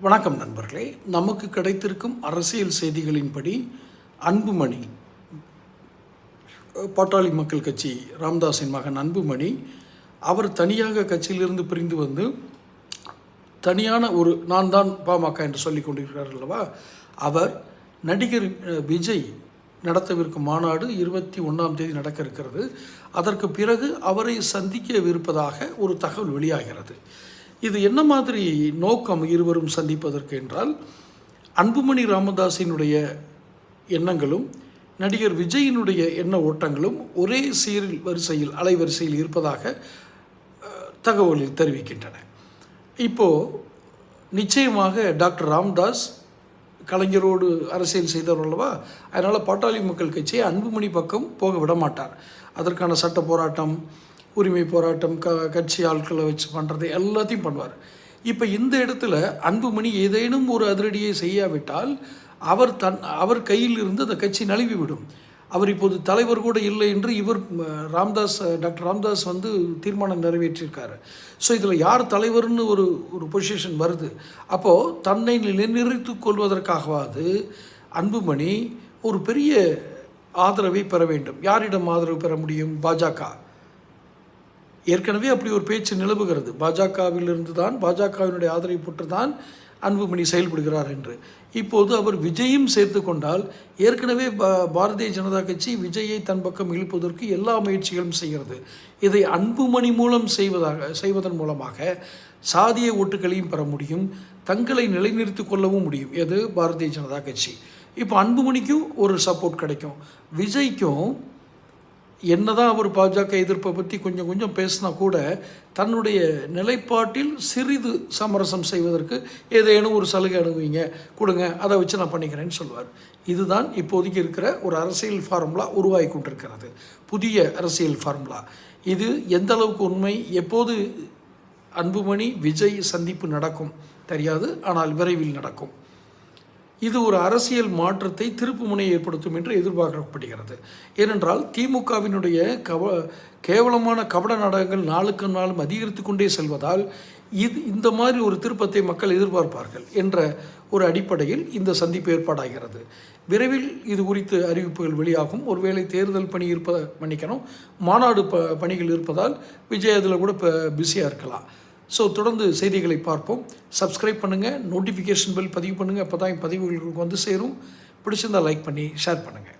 வணக்கம் நண்பர்களே. நமக்கு கிடைத்திருக்கும் அரசியல் செய்திகளின்படி அன்புமணி பாட்டாளி மக்கள் கட்சி ராம்தாஸின் மகன் அன்புமணி அவர் தனியாக கட்சியிலிருந்து பிரிந்து வந்து தனியான ஒரு நான் தான் பாமக என்று சொல்லி கொண்டிருக்கிறார் அல்லவா? அவர் நடிகர் விஜய் நடத்தவிருக்கும் மாநாடு இருபத்தி ஒன்றாம் தேதி நடக்க இருக்கிறது. அதற்கு பிறகு அவரை சந்திக்கவிருப்பதாக ஒரு தகவல் வெளியாகிறது. இது என்ன மாதிரி நோக்கம் இருவரும் சந்திப்பதற்கு என்றால் அன்புமணி ராமதாஸினுடைய எண்ணங்களும் நடிகர் விஜயினுடைய எண்ண ஓட்டங்களும் ஒரே சீரில் வரிசையில் அலைவரிசையில் இருப்பதாக தகவலில் தகவல்கள் தெரிவிக்கின்றன. இப்போது நிச்சயமாக டாக்டர் ராம்தாஸ் கலைஞரோடு அரசியல் செய்தவர் அல்லவா? அதனால் பாட்டாளி மக்கள் கட்சியை அன்புமணி பக்கம் போக விட மாட்டார். அதற்கான சட்ட போராட்டம் உரிமை போராட்டம் க கட்சி ஆட்களை வச்சு பண்ணுறது எல்லாத்தையும் பண்ணுவார். இப்போ இந்த இடத்துல அன்புமணி ஏதேனும் ஒரு அதிரடியை செய்யாவிட்டால் அவர் தன் அவர் கையில் இருந்து அந்த கட்சி நழுவி விடும் அவர் இப்போது தலைவர் கூட இல்லை என்று இவர் ராம்தாஸ் டாக்டர் ராம்தாஸ் வந்து தீர்மானம் நிறைவேற்றியிருக்காரு. ஸோ இதில் யார் தலைவர்னு ஒரு ஒரு பொசிஷன் வருது. அப்போது தன்னை நிலைநிறுத்து கொள்வதற்காகவாது அன்புமணி ஒரு பெரிய ஆதரவை பெற வேண்டும். யாரிடம் ஆதரவு பெற முடியும்? பாஜக. ஏற்கனவே அப்படி ஒரு பேச்சு நிலவுகிறது. பாஜகவிலிருந்து தான் பாஜகவினுடைய ஆதரவை பெற்று தான் அன்புமணி செயல்படுகிறார் என்று. இப்போது அவர் விஜயும் சேர்த்து கொண்டால் ஏற்கனவே பா பாரதிய ஜனதா கட்சி விஜயை தன் பக்கம் இழுப்பதற்கு எல்லா முயற்சிகளும் செய்கிறது. இதை அன்புமணி மூலம் செய்வதாக செய்வதன் மூலமாக சாதிய ஓட்டுகளையும் பெற முடியும் தங்களை நிலைநிறுத்திக் கொள்ளவும் முடியும். எது? பாரதிய ஜனதா கட்சி. இப்போ அன்புமணிக்கும் ஒரு சப்போர்ட் கிடைக்கும். விஜய்க்கும் என்னதான் அவர் பாஜக எதிர்ப்பை பற்றி கொஞ்சம் கொஞ்சம் பேசினா கூட தன்னுடைய நிலைப்பாட்டில் சிறிது சமரசம் செய்வதற்கு ஏதேனும் ஒரு சலுகை அனுபவிங்க. கொடுங்க அதை வச்சு நான் பண்ணிக்கிறேன்னு சொல்லுவார். இதுதான் இப்போதைக்கு இருக்கிற ஒரு அரசியல் ஃபார்முலா உருவாகி கொண்டிருக்கிறது. புதிய அரசியல் ஃபார்முலா. இது எந்த அளவுக்கு உண்மை? எப்போது அன்புமணி விஜய் சந்திப்பு நடக்கும்? தெரியாது ஆனால் விரைவில் நடக்கும். இது ஒரு அரசியல் மாற்றத்தை திருப்பு முனை ஏற்படுத்தும் என்று எதிர்பார்க்கப்படுகிறது. ஏனென்றால் திமுகவினுடைய கவ கேவலமான கபட நாடகங்கள் நாளுக்கு நாளும் அதிகரித்து கொண்டே செல்வதால் இது இந்த மாதிரி ஒரு திருப்பத்தை மக்கள் எதிர்பார்ப்பார்கள் என்ற ஒரு அடிப்படையில் இந்த சந்திப்பு ஏற்பாடாகிறது. விரைவில் இது குறித்து அறிவிப்புகள் வெளியாகும். ஒருவேளை தேர்தல் பணி இருப்பதை மன்னிக்கணும். மாநாடு ப பணிகள் இருப்பதால் விஜய் அதில் கூட இப்போ பிஸியாக இருக்கலாம். ஸோ தொடர்ந்து செய்திகளை பார்ப்போம். சப்ஸ்கிரைப் பண்ணுங்கள் நோட்டிஃபிகேஷன் பில் பதிவு பண்ணுங்கள் அப்போ தான் பதிவுகளுக்கு வந்து சேரும். பிடிச்சிருந்தால் லைக் பண்ணி ஷேர் பண்ணுங்கள்